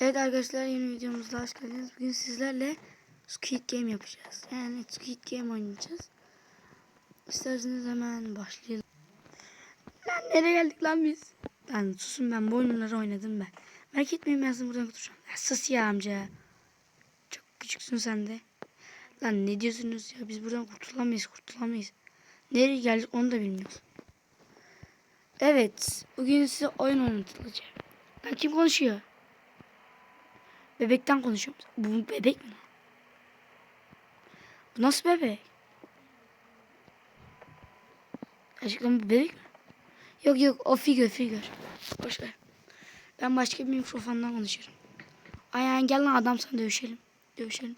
Evet arkadaşlar yeni videomuzda hoş geldiniz. Bugün sizlerle Squid Game yapacağız. Yani Squid Game oynayacağız. İsterseniz hemen başlayalım. Lan nereye geldik lan biz? Lan susun ben bu oyunları oynadım ben. Merak etmeyin ben sizi buradan kurtulacağım. Ya sus ya amca. Çok küçüksün sen de. Lan ne diyorsunuz ya biz buradan kurtulamayız kurtulamayız. Nereye geldik onu da bilmiyoruz. Evet bugün size oyun oynatılacak. Lan kim konuşuyor? Bebekten konuşuyorum. Bu bebek mi? Bu nasıl bebek? Gerçekten bu bebek mi? Yok yok o figür figür. Boş ver. Ben başka bir mikrofondan konuşuyorum. Ayağın gel lan adam sen dövüşelim. Dövüşelim.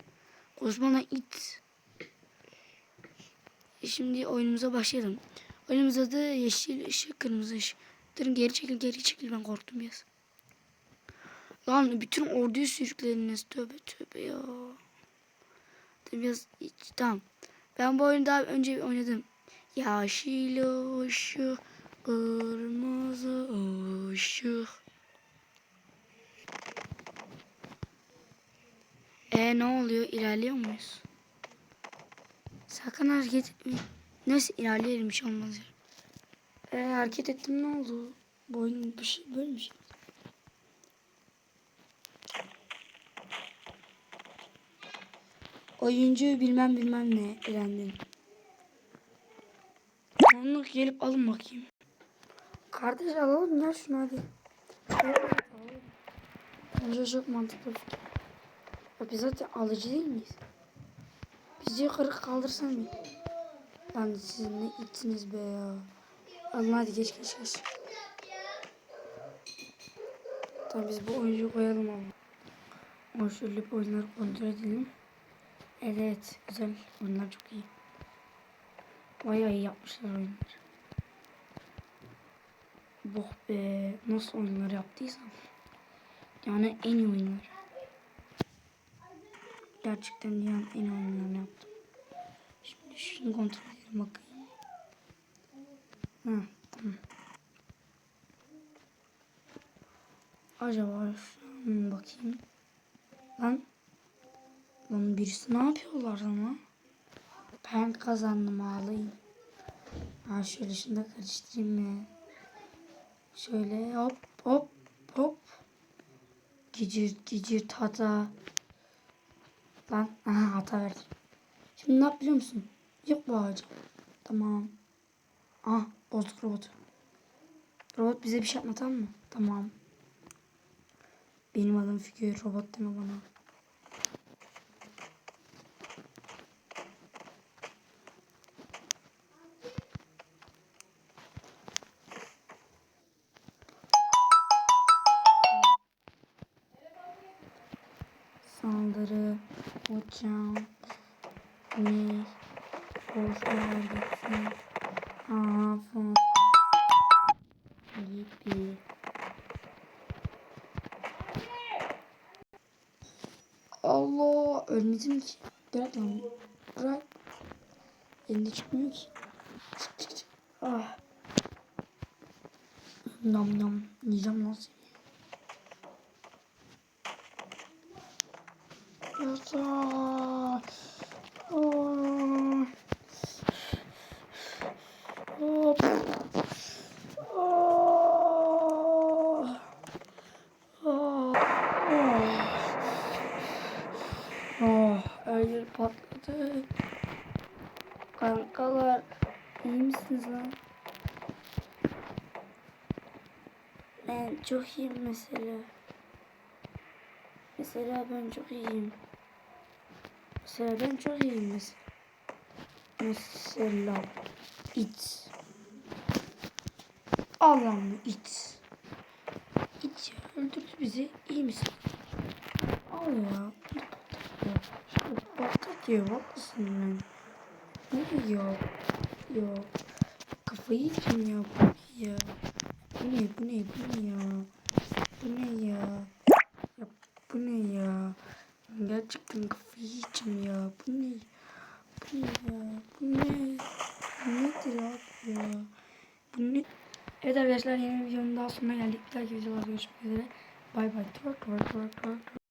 Konuşma lan it. E Şimdi oyunumuza başlayalım. Oyunumuzda adı yeşil ışık kırmızı ışık. Durun geri çekil geri çekil ben korktum biraz. Lan bütün orduyu sürüklediniz. Tövbe tövbe ya. Biraz hiç- tamam. Ben bu oyunu daha önce oynadım. Yeşil ışık, kırmızı ışık. E ne oluyor? İlerliyor muyuz? Sakın hareket etmeyin. Neyse ilerleyelim bir şey olmaz ya. E hareket ettim ne oldu? Bu oyun bir şey böyle bir şey. Oyuncu bilmem bilmem ne elendin. Onluk gelip alın bakayım. Kardeş alalım ya şunu hadi. Bence çok mantıklı fikir. Ya biz zaten alıcı değil miyiz? Bizi yukarı kaldırsan mı? Lan siz ne itsiniz be ya. Alın hadi geç geç geç. Tamam biz bu oyuncuyu koyalım ama. Şöyle oyunları kontrol edelim. Evet güzel. Oyunlar çok iyi. Bayağı iyi yapmışlar oyunları. Boh be. Nasıl oyunlar yaptıysam. Yani en iyi oyunlar. Gerçekten dünyanın en iyi oyunlarını yaptım. Şimdi şunu kontrol edelim bakayım. Ha tamam. Acaba şuna bakayım. Lan Lan birisi ne yapıyorlar ama? Ben kazandım ağlayayım. Ha şöyle şunu da karıştırayım ya. Şöyle hop hop hop. Gicir gicir tata. Lan aha hata verdim. Şimdi ne yap biliyor musun? Yok bu ağacı. Tamam. Ah bozduk robotu. Robot bize bir şey yapma tamam mı? Tamam. Benim adım figür robot deme bana. Saldırı, uçağım, ne, boşlar gitsin, afon, gibi. Allah, ölmedim ki. Bırak lan, bırak. Elinde çıkmıyor ki. Çık çık çık. Ah. Nam nam, yiyeceğim lan. Oh. Hop. Yer patladı. Kankalar. iyi misiniz lan? Ben çok iyiyim mesela. Mesela ben çok iyiyim. Ben çok iyiyim mesela. İt. Allah'ım it. İt öldürdü bizi. İyi misin? Al ya. Şöyle patlat ya. Haklısın ben. Ne diyor? Yok. Kafayı yiyeceğim ya. Bu ne ya? Bu ne? Bu ne? Bu ne ya? Bu ne ya? Ya bu ne ya? Gerçekten kafayı yiyeceğim ya. Bu ne? Bu ne ya? Bu ne? Bu nedir abi ya? Bu ne? Evet arkadaşlar yeni videonun daha sonuna geldik. Bir dahaki videolarda görüşmek üzere. Bay bay.